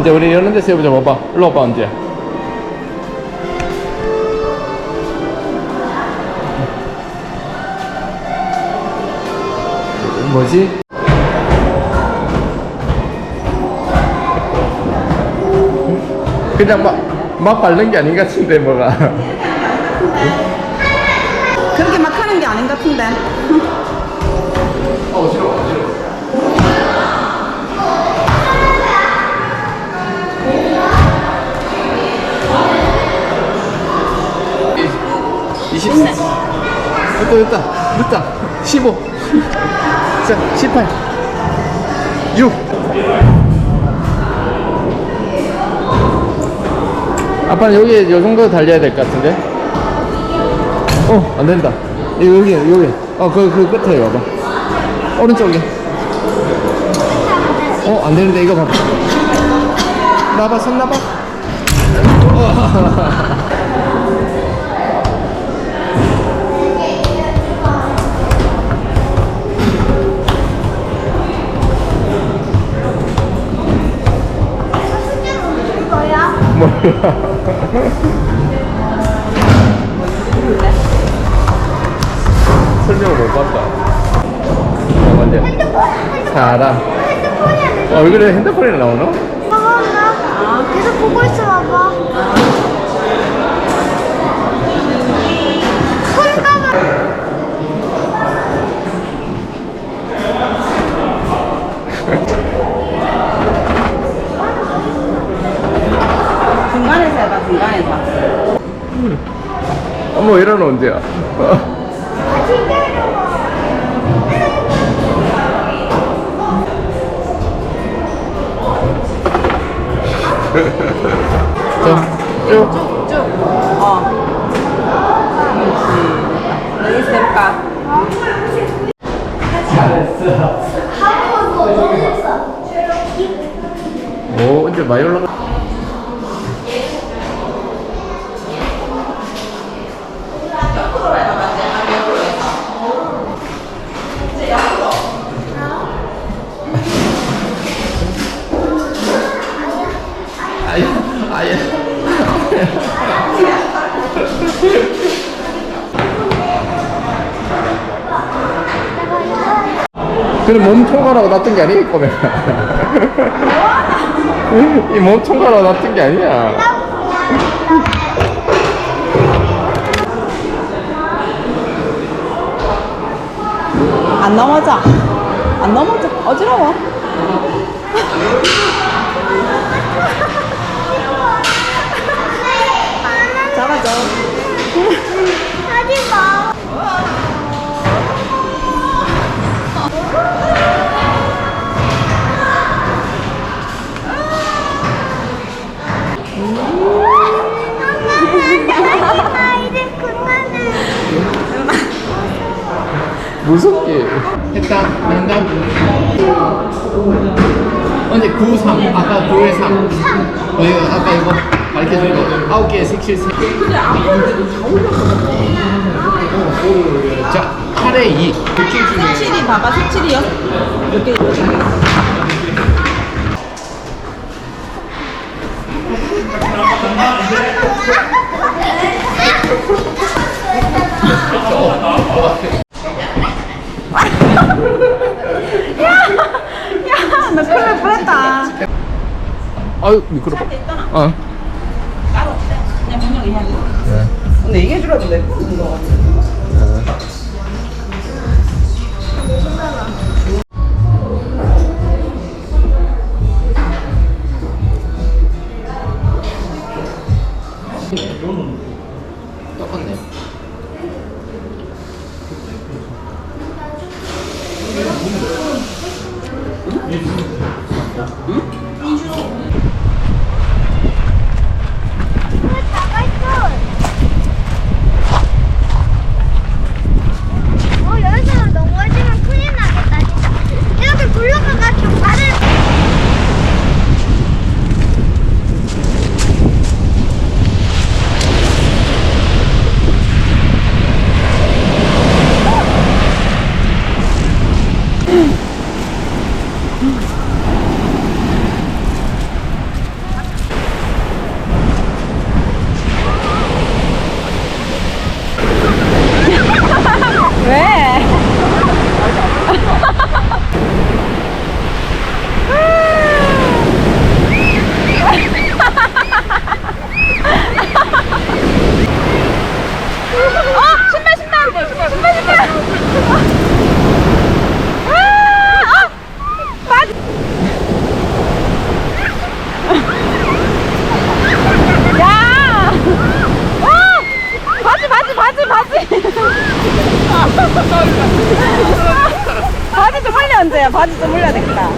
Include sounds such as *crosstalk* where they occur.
이제 우리 이런 데서 해보자. 봐봐. 일로 와봐 이제. 뭐지? 그냥 막, 막 바른 게 아닌 것 같은데 뭐가. 그렇게 막 하는 게 아닌 것 같은데. 어, 어지러워 어지러워 20 됐다 됐다. 됐다. 15 자 18 6 아빠는 여기 요 정도 달려야 될 것 같은데? 어 안 된다. 여기 여기 여기. 어 그 그 끝에 와봐. 오른쪽에. 어 안 되는데 이거 봐봐. 나봐 손 나봐 *laughs* 몰라 설명을 못 봤다. 어 맞네 사람 어, 얼굴에 핸드폰이 나오나? 아, 나 계속 보고 있어 봐봐. 어머 이런 언제야? 아, 진짜로. 자쭉 쭉. 어. 그렇지. 한번 더 못했어. 오 이제 많이 올라가 그래 몸 통과라고 놨던 게 아니겠 거면 이몸 통과라고 놨던 게 아니야 안 넘어져. 안 넘어져. 어지러워. 무섭게. 했다 한다? 언제 9, 3 아까 9에 3 어, 이거 아까 이거 가르쳐준 거. 아홉 개의 색칠 세. 자, 8에 2 색칠 중에 색칠이 봐봐, 색칠이요. 이렇게 이 아유 미끄러워 있잖아. 어 따로 없대. 그냥 분명 거. 네. 근데 얘기해 주라도 내 부르는 거 같아. 똑 언 바지 좀 올려야 되겠다.